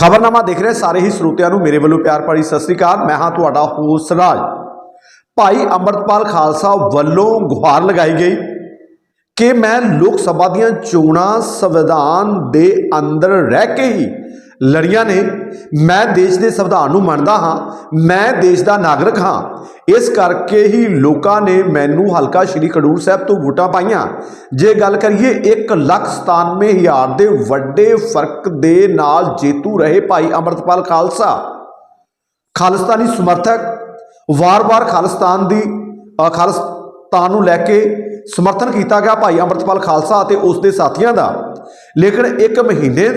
ਖਬਰਨਾਮਾ ਦੇਖ ਰਹੇ ਸਾਰੇ ਹੀ ਸਰੋਤਿਆਂ ਨੂੰ ਮੇਰੇ ਵੱਲੋਂ ਪਿਆਰ ਭਰੀ ਸਤਿ ਸ੍ਰੀ ਅਕਾਲ। ਮੈਂ ਹਾਂ ਤੁਹਾਡਾ ਹੋਸਟ ਰਾਜ। ਭਾਈ ਅੰਮ੍ਰਿਤਪਾਲ ਖਾਲਸਾ ਵੱਲੋਂ ਗੁਹਾਰ ਲਗਾਈ ਗਈ ਕਿ ਮੈਂ ਲੋਕ ਸਭਾ ਦੀਆਂ ਚੋਣਾਂ ਸੰਵਿਧਾਨ ਦੇ ਅੰਦਰ ਰਹਿ ਕੇ ਹੀ ਲੜੀਆਂ ਨੇ। ਮੈਂ ਦੇਸ਼ ਦੇ ਸੰਵਿਧਾਨ ਨੂੰ ਮੰਨਦਾ ਹਾਂ। ਮੈਂ ਦੇਸ਼ ਦਾ ਨਾਗਰਿਕ ਹਾਂ। ਇਸ ਕਰਕੇ ਹੀ ਲੋਕਾਂ ਨੇ ਮੈਨੂੰ ਹਲਕਾ ਸ਼੍ਰੀ ਖਡੂਰ ਸਾਹਿਬ ਤੋਂ ਵੋਟਾਂ ਪਾਈਆਂ। ਜੇ ਗੱਲ ਕਰੀਏ 197000 ਦੇ ਵੱਡੇ ਫ਼ਰਕ ਦੇ ਨਾਲ ਜੇਤੂ ਰਹੇ ਭਾਈ ਅੰਮ੍ਰਿਤਪਾਲ ਖਾਲਸਾ। ਖਾਲਿਸਤਾਨੀ ਸਮਰਥਕ ਵਾਰ-ਵਾਰ ਖਾਲਿਸਤਾਨ ਦੀ ਅ, ਖਾਲਿਸਤਾਨ ਨੂੰ ਲੈ ਕੇ ਸਮਰਥਨ ਕੀਤਾ ਗਿਆ ਭਾਈ ਅੰਮ੍ਰਿਤਪਾਲ ਖਾਲਸਾ ਅਤੇ ਉਸ ਦੇ ਸਾਥੀਆਂ ਦਾ। ਲੇਕਿਨ ਇੱਕ ਮਹੀਨੇ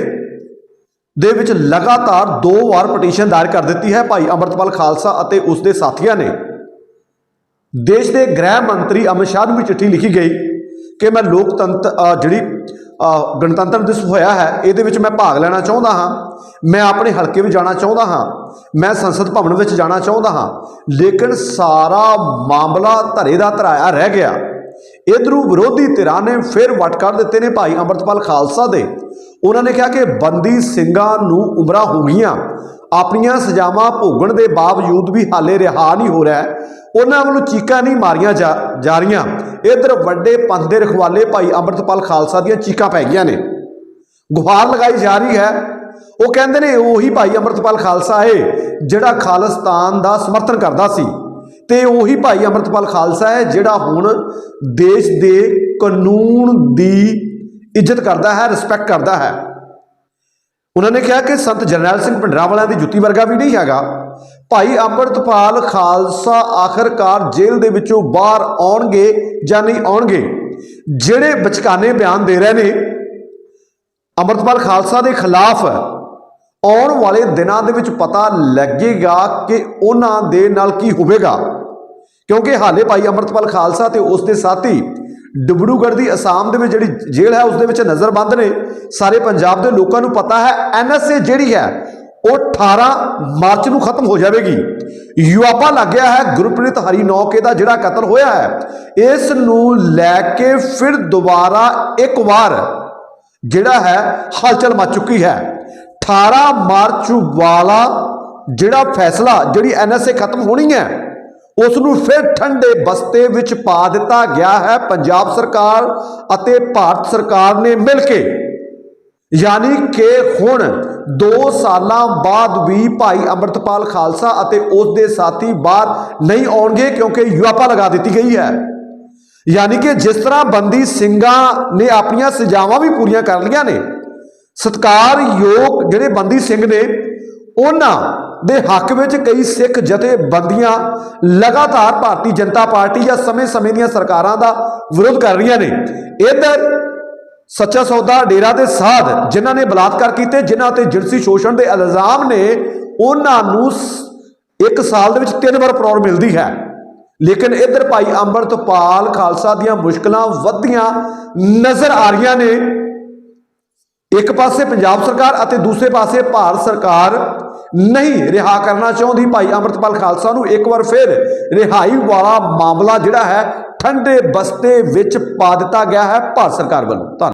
ਦੇ ਵਿੱਚ ਲਗਾਤਾਰ ਦੋ ਵਾਰ ਪਟੀਸ਼ਨ ਦਾਇਰ ਕਰ ਦਿੱਤੀ ਹੈ ਭਾਈ ਅੰਮ੍ਰਿਤਪਾਲ ਖਾਲਸਾ ਅਤੇ ਉਸ ਦੇ ਸਾਥੀਆਂ ਨੇ। ਦੇਸ਼ ਦੇ ਗ੍ਰਹਿ ਮੰਤਰੀ ਅਮਿਤ ਸ਼ਾਹ ਨੂੰ ਵੀ ਚਿੱਠੀ ਲਿਖੀ ਗਈ ਕਿ ਮੈਂ ਲੋਕਤੰਤਰ ਜਿਹੜੀ ਗਣਤੰਤਰ ਦਿਵਸ ਹੋਇਆ ਹੈ, ਇਹਦੇ ਵਿੱਚ ਮੈਂ ਭਾਗ ਲੈਣਾ ਚਾਹੁੰਦਾ ਹਾਂ। ਮੈਂ ਆਪਣੇ ਹਲਕੇ ਵਿੱਚ ਜਾਣਾ ਚਾਹੁੰਦਾ ਹਾਂ। ਮੈਂ ਸੰਸਦ ਭਵਨ ਵਿੱਚ ਜਾਣਾ ਚਾਹੁੰਦਾ ਹਾਂ। ਲੇਕਿਨ ਸਾਰਾ ਮਾਮਲਾ ਧਰੇ ਦਾ ਧਰਾਇਆ ਰਹਿ ਗਿਆ। ਇਧਰੋਂ ਵਿਰੋਧੀ ਧਿਰਾਂ ਨੇ ਫਿਰ ਵਟ ਕਰ ਦਿੱਤੇ ਨੇ ਭਾਈ ਅੰਮ੍ਰਿਤਪਾਲ ਖਾਲਸਾ ਦੇ। ਉਹਨਾਂ ਨੇ ਕਿਹਾ ਕਿ ਬੰਦੀ ਸਿੰਘਾਂ ਨੂੰ ਉਮਰਾਂ ਹੋ ਗਈਆਂ ਆਪਣੀਆਂ ਸਜ਼ਾਵਾਂ ਭੋਗਣ ਦੇ ਬਾਵਜੂਦ ਵੀ ਹਾਲੇ ਰਿਹਾ ਨਹੀਂ ਹੋ ਰਿਹਾ ਉਹਨਾਂ ਵੱਲੋਂ ਚੀਕਾਂ ਨਹੀਂ ਮਾਰੀਆਂ ਜਾ ਜਾ ਰਹੀਆਂ। ਇਧਰ ਵੱਡੇ ਪੰਥ ਦੇ ਰਖਵਾਲੇ ਭਾਈ ਅੰਮ੍ਰਿਤਪਾਲ ਖਾਲਸਾ ਦੀਆਂ ਚੀਕਾਂ ਪੈ ਗਈਆਂ ਨੇ। ਗੁਹਾਰ ਲਗਾਈ ਜਾ ਰਹੀ ਹੈ। ਉਹ ਕਹਿੰਦੇ ਨੇ ਉਹੀ ਭਾਈ ਅੰਮ੍ਰਿਤਪਾਲ ਖਾਲਸਾ ਹੈ, ਜਿਹੜਾ ਖਾਲਿਸਤਾਨ ਦਾ ਸਮਰਥਨ ਕਰਦਾ ਸੀ। ਤੇ ਉਹੀ ਭਾਈ ਅੰਮ੍ਰਿਤਪਾਲ ਖਾਲਸਾ ਹੈ, ਜਿਹੜਾ ਹੁਣ ਦੇਸ਼ ਦੇ ਕਾਨੂੰਨ ਦੀ ਇੱਜ਼ਤ ਕਰਦਾ ਹੈ ਰਿਸਪੈਕਟ ਕਰਦਾ ਹੈ। ਉਹਨਾਂ ਨੇ ਕਿਹਾ ਕਿ ਸੰਤ ਜਰਨੈਲ ਸਿੰਘ ਭਿੰਡਰਾਂਵਾਲਿਆਂ ਦੀ ਜੁੱਤੀ ਵਰਗਾ ਵੀ ਨਹੀਂ ਹੈਗਾ। ਭਾਈ ਅੰਮ੍ਰਿਤਪਾਲ ਖਾਲਸਾ ਆਖਰਕਾਰ ਜੇਲ੍ਹ ਦੇ ਵਿੱਚੋਂ ਬਾਹਰ ਆਉਣਗੇ ਜਾਂ ਨਹੀਂ ਆਉਣਗੇ? ਜਿਹੜੇ ਬਚਕਾਨੇ ਬਿਆਨ ਦੇ ਰਹੇ ਨੇ, ਅੰਮ੍ਰਿਤਪਾਲ ਖਾਲਸਾ ਦੇ ਖਿਲਾਫ ਆਉਣ ਵਾਲੇ ਦਿਨਾਂ ਦੇ ਵਿੱਚ ਪਤਾ ਲੱਗੇਗਾ ਕਿ ਉਹਨਾਂ ਦੇ ਨਾਲ ਕੀ ਹੋਵੇਗਾ। ਕਿਉਂਕਿ ਹਾਲੇ ਭਾਈ ਅੰਮ੍ਰਿਤਪਾਲ ਖਾਲਸਾ ਤੇ ਉਸ ਦੇ ਸਾਥੀ ਡਿਬੜੂਗੜ੍ਹ ਦੀ ਅਸਾਮ ਦੇ ਵਿੱਚ ਜਿਹੜੀ ਜੇਲ੍ਹ ਹੈ, ਉਸ ਦੇ ਵਿੱਚ ਨਜ਼ਰਬੰਦ ਨੇ। ਸਾਰੇ ਪੰਜਾਬ ਦੇ ਲੋਕਾਂ ਨੂੰ ਪਤਾ ਹੈ, ਐਨਐਸਏ ਜਿਹੜੀ ਹੈ, ਉਹ 18 ਮਾਰਚ ਨੂੰ ਖਤਮ ਹੋ ਜਾਵੇਗੀ। ਯੂਆਪਾ ਲੱਗਿਆ ਹੈ, ਗੁਰਪ੍ਰੀਤ ਹਰੀ ਨੌਕੇ ਦਾ ਜਿਹੜਾ ਕਤਲ ਹੋਇਆ ਹੈ, ਇਸ ਨੂੰ ਲੈ ਕੇ ਫਿਰ ਦੁਬਾਰਾ ਇੱਕ ਵਾਰ ਜਿਹੜਾ ਹੈ, ਹਲਚਲ ਮਚ ਚੁੱਕੀ ਹੈ। 18 ਮਾਰਚ ਵਾਲਾ ਜਿਹੜਾ ਫੈਸਲਾ, ਜਿਹੜੀ ਐਨਐਸਏ ਖਤਮ ਹੋਣੀ ਹੈ ਉਸ ਨੂੰ ਫਿਰ ਠੰਡੇ ਬਸਤੇ ਵਿੱਚ ਪਾ ਦਿੱਤਾ ਗਿਆ ਹੈ ਪੰਜਾਬ ਸਰਕਾਰ ਅਤੇ ਭਾਰਤ ਸਰਕਾਰ ਨੇ ਮਿਲ ਕੇ। ਯਾਨੀ ਕਿ ਹੁਣ 2 ਸਾਲਾਂ ਬਾਅਦ ਵੀ ਭਾਈ ਅੰਮ੍ਰਿਤਪਾਲ ਖਾਲਸਾ ਅਤੇ ਉਸ ਦੇ ਸਾਥੀ ਬਾਹਰ ਨਹੀਂ ਆਉਣਗੇ ਕਿਉਂਕਿ ਯੁਆਪਾ ਲਗਾ ਦਿੱਤੀ ਗਈ ਹੈ। ਯਾਨੀ ਕਿ ਜਿਸ ਤਰ੍ਹਾਂ ਬੰਦੀ ਸਿੰਘਾਂ ਨੇ ਆਪਣੀਆਂ ਸਜ਼ਾਵਾਂ ਵੀ ਪੂਰੀਆਂ ਕਰ ਲਈਆਂ ਨੇ, ਸਤਕਾਰਯੋਗ ਜਿਹੜੇ ਬੰਦੀ ਸਿੰਘ ਨੇ, ਉਹਨਾਂ ਦੇ ਹੱਕ ਵਿੱਚ ਕਈ ਸਿੱਖ ਜਥੇਬੰਦੀਆਂ ਲਗਾਤਾਰ ਭਾਰਤੀ ਜਨਤਾ ਪਾਰਟੀ ਜਾਂ ਸਮੇਂ-ਸਮੇਂ ਦੀਆਂ ਸਰਕਾਰਾਂ ਦਾ ਵਿਰੋਧ ਕਰ ਰਹੀਆਂ ਨੇ। ਇਧਰ ਸੱਚਾ ਸੌਦਾ ਡੇਰਾ ਦੇ ਸਾਧ ਜਿਨ੍ਹਾਂ ਨੇ ਬਲਾਤਕਾਰ ਕੀਤੇ, ਜਿਨ੍ਹਾਂ ਤੇ ਜਿਨਸੀ ਸ਼ੋਸ਼ਣ ਦੇ ਇਲਜ਼ਾਮ ਨੇ, ਉਹਨਾਂ ਨੂੰ ਇੱਕ ਸਾਲ ਦੇ ਵਿੱਚ ਤਿੰਨ ਵਾਰ ਪਰੌੜ ਮਿਲਦੀ ਹੈ। ਲੇਕਿਨ ਇਧਰ ਭਾਈ ਅੰਮ੍ਰਿਤਪਾਲ ਖਾਲਸਾ ਦੀਆਂ ਮੁਸ਼ਕਲਾਂ ਵੱਧਦੀਆਂ ਨਜ਼ਰ ਆ ਰਹੀਆਂ ਨੇ। ਇੱਕ ਪਾਸੇ ਪੰਜਾਬ ਸਰਕਾਰ ਅਤੇ ਦੂਸਰੇ ਪਾਸੇ ਭਾਰਤ ਸਰਕਾਰ ਨਹੀਂ ਰਿਹਾ ਕਰਨਾ ਚਾਹੁੰਦੀ। ਭਾਈ ਅੰਮ੍ਰਿਤਪਾਲ ਖਾਲਸਾ ਨੂੰ ਇੱਕ ਵਾਰ ਫਿਰ ਰਿਹਾਈ ਵਾਲਾ ਮਾਮਲਾ ਜਿਹੜਾ ਹੈ, ਠੰਡੇ ਬਸਤੇ ਵਿੱਚ ਪਾ ਦਿੱਤਾ ਗਿਆ ਹੈ ਭਾਰਤ ਸਰਕਾਰ ਵੱਲੋਂ। ਧੰਨਵਾਦ।